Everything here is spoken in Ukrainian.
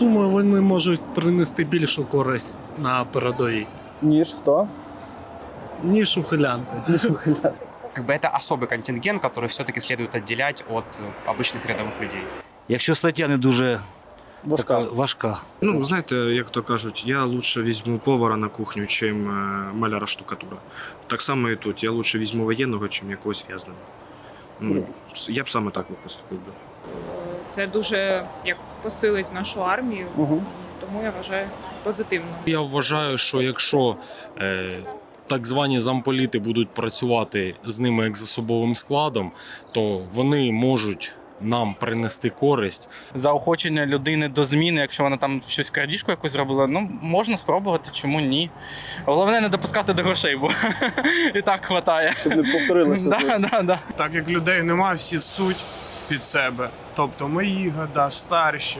думаю, вони можуть принести більшу користь на передовій, Ніж хто? ніж ухилянти. Ніж ухилян. Как бы это особый контингент, который все-таки следует отделять от э, обычных рядовых людей. Якщо стаття не дуже Важка. така важка. Ну, знаєте, як то кажуть, я лучше візьму повара на кухню, чим е, маляра штукатура. Так само і тут. Я лучше візьму воєнного, чим якогось в'язника. Ну, с- я б саме так би поступив би. Це дуже як посилить нашу армію, Угу. тому я вважаю позитивно. Я вважаю, що якщо е, так звані замполіти будуть працювати з ними як з особовим складом, то вони можуть нам принести користь. заохочення людини до зміни, якщо вона там щось крадіжку якусь зробила, ну можна спробувати, чому ні. Головне не допускати до грошей, бо і так хватає. Щоб не повторилося. Да, да, да. Так як людей нема, всі суть під себе. Тобто мої года, старші,